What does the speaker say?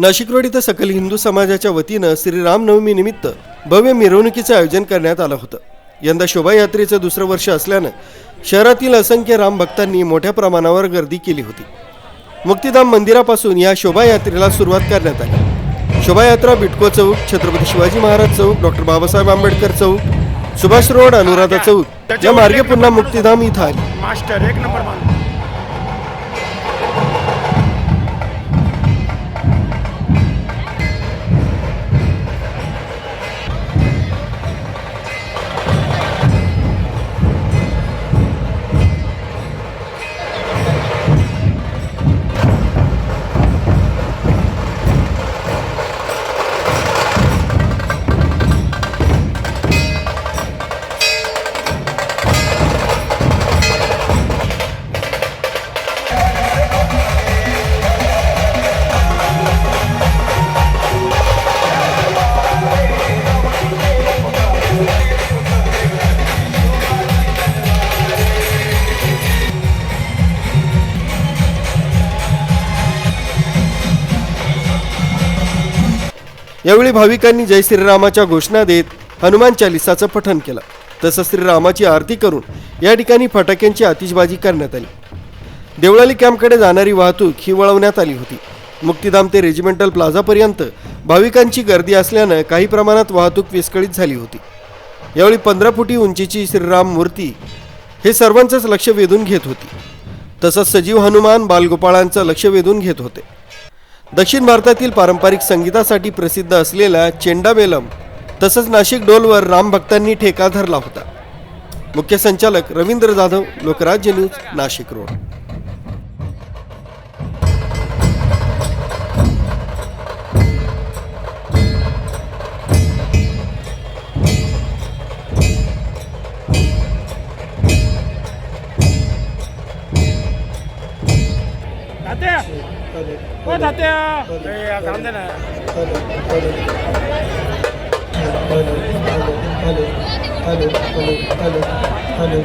Nashik road इथं सकल हिंदू समाजाच्या वतीनं श्री रामनवमी निमित्त भव्य मिरवणुकीचं आयोजन करण्यात आलं होतं. यंदा शोभायात्रेचं दुसरं वर्ष असल्यानं शहरातील असंख्य राम भक्तांनी मोठ्या प्रमाणावर गर्दी केली होती. मुक्तिधाम मंदिरापासून या शोभायात्रेला सुरुवात करण्यात आली. शोभायात्रा बिटको चौक छत्रपती शिवाजी महाराज चौक डॉक्टर बाबासाहेब आंबेडकर चौक सुभाष रोड अनुराधा चौक या मार्गे पुन्हा मुक्तिधाम इथं आली. मास्टर एक नंबर यावेळी भाविकांनी जय श्रीरामाच्या घोषणा देत हनुमान चालिसाचं पठण केलं. तसंच श्रीरामाची आरती करून या ठिकाणी फटाक्यांची आतिषबाजी करण्यात आली. देवळाली कॅम्पकडे जाणारी वाहतूक ही वळवण्यात आली होती. मुक्तिधाम ते रेजिमेंटल प्लाझापर्यंत भाविकांची गर्दी असल्यानं काही प्रमाणात वाहतूक विस्कळीत झाली होती. यावेळी पंधरा फुटी उंचीची श्रीराम मूर्ती हे सर्वांचंच लक्ष वेधून घेत होती. तसंच सजीव हनुमान बालगोपाळांचं लक्ष वेधून घेत होते. दक्षिण भारतातील पारंपरिक संगीतासाठी प्रसिद्ध असलेला चेंडामेलम तसंच नाशिक डोलवर रामभक्तांनी ठेका धरला होता. मुख्य संचालक रवींद्र जाधव लोकराज्य न्यूज नाशिक रोड. तात्या ओ तात्या ए, थांब दे ना hello hello hello hello hello